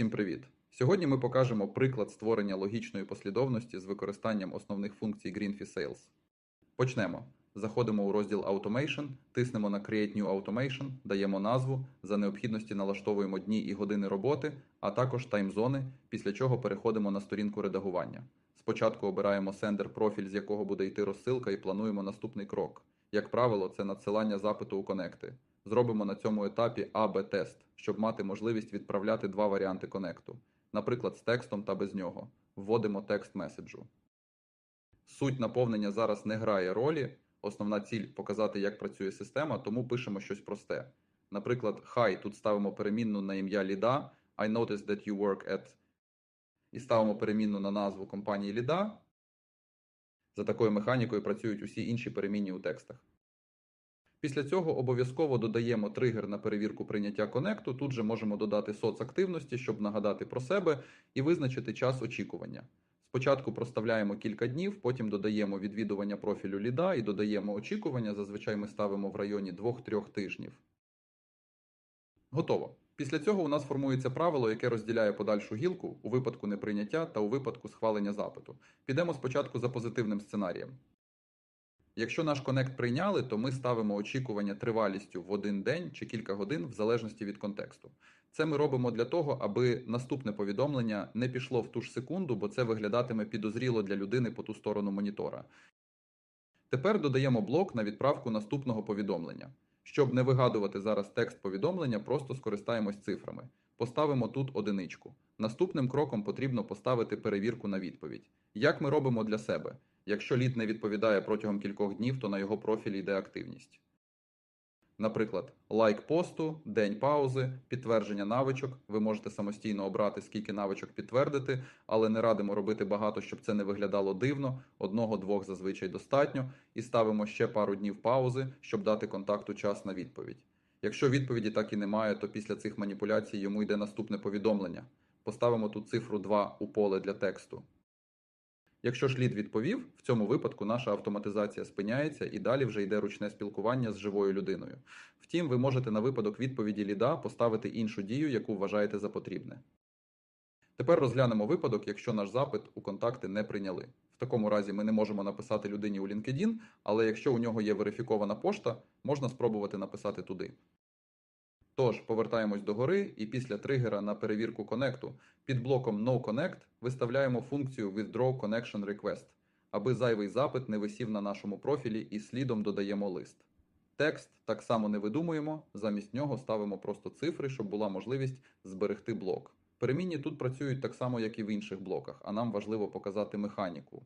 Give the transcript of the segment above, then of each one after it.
Всім привіт! Сьогодні ми покажемо приклад створення логічної послідовності з використанням основних функцій Greenfee Sales. Почнемо. Заходимо у розділ Automation, тиснемо на Create New Automation, даємо назву, за необхідності налаштовуємо дні і години роботи, а також таймзони, після чого переходимо на сторінку редагування. Спочатку обираємо сендер профіль, з якого буде йти розсилка, і плануємо наступний крок. Як правило, це надсилання запиту у конекти. Зробимо на цьому етапі АБ-тест, щоб мати можливість відправляти два варіанти конекту, наприклад, з текстом та без нього. Вводимо текст меседжу. Суть наповнення зараз не грає ролі. Основна ціль показати, як працює система, тому пишемо щось просте. Наприклад, хай тут ставимо перемінну на ім'я ліда. I noticed that you work at і ставимо перемінну на назву компанії ліда. За такою механікою працюють усі інші перемінні у текстах. Після цього обов'язково додаємо тригер на перевірку прийняття конекту. Тут же можемо додати соцактивності, щоб нагадати про себе і визначити час очікування. Спочатку проставляємо кілька днів, потім додаємо відвідування профілю ліда і додаємо очікування. Зазвичай ми ставимо в районі 2-3 тижнів. Готово. Після цього у нас формується правило, яке розділяє подальшу гілку у випадку неприйняття та у випадку схвалення запиту. Підемо спочатку за позитивним сценарієм. Якщо наш конект прийняли, то ми ставимо очікування тривалістю в один день чи кілька годин в залежності від контексту. Це ми робимо для того, аби наступне повідомлення не пішло в ту ж секунду, бо це виглядатиме підозріло для людини по ту сторону монітора. Тепер додаємо блок на відправку наступного повідомлення. Щоб не вигадувати зараз текст повідомлення, просто скористаємось цифрами. Поставимо тут одиничку. Наступним кроком потрібно поставити перевірку на відповідь. Як ми робимо для себе? Якщо лід не відповідає протягом кількох днів, то на його профілі йде активність. Наприклад, лайк посту, день паузи, підтвердження навичок. Ви можете самостійно обрати, скільки навичок підтвердити, але не радимо робити багато, щоб це не виглядало дивно. Одного-двох зазвичай достатньо, і ставимо ще пару днів паузи, щоб дати контакту час на відповідь. Якщо відповіді так і немає, то після цих маніпуляцій йому йде наступне повідомлення. Поставимо тут цифру 2 у поле для тексту. Якщо ж лід відповів, в цьому випадку наша автоматизація спиняється і далі вже йде ручне спілкування з живою людиною. Втім, ви можете на випадок відповіді ліда поставити іншу дію, яку вважаєте за потрібне. Тепер розглянемо випадок, якщо наш запит у контакти не прийняли. В такому разі ми не можемо написати людині у LinkedIn, але якщо у нього є верифікована пошта, можна спробувати написати туди. Тож, повертаємось до гори і після тригера на перевірку конекту під блоком NoConnect виставляємо функцію Withdraw Connection Request, аби зайвий запит не висів на нашому профілі і слідом додаємо лист. Текст так само не видумуємо, замість нього ставимо просто цифри, щоб була можливість зберегти блок. Перемінні тут працюють так само, як і в інших блоках, а нам важливо показати механіку.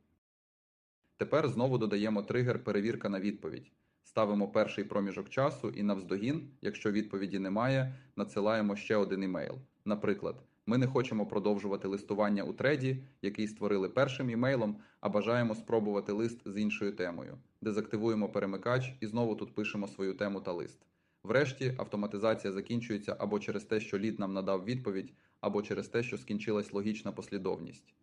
Тепер знову додаємо тригер перевірка на відповідь. Ставимо перший проміжок часу і навздогін, якщо відповіді немає, надсилаємо ще один імейл. Наприклад, ми не хочемо продовжувати листування у треді, який створили першим імейлом, а бажаємо спробувати лист з іншою темою. Дезактивуємо перемикач і знову тут пишемо свою тему та лист. Врешті автоматизація закінчується або через те, що лід нам надав відповідь, або через те, що скінчилась логічна послідовність.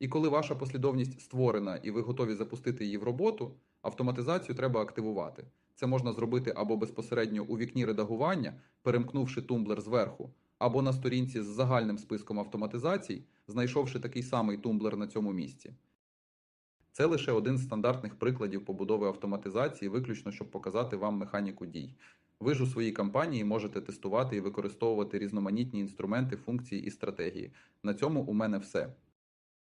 І коли ваша послідовність створена і ви готові запустити її в роботу, автоматизацію треба активувати. Це можна зробити або безпосередньо у вікні редагування, перемкнувши тумблер зверху, або на сторінці з загальним списком автоматизацій, знайшовши такий самий тумблер на цьому місці. Це лише один з стандартних прикладів побудови автоматизації, виключно щоб показати вам механіку дій. Ви ж у своїй кампанії можете тестувати і використовувати різноманітні інструменти, функції і стратегії. На цьому у мене все.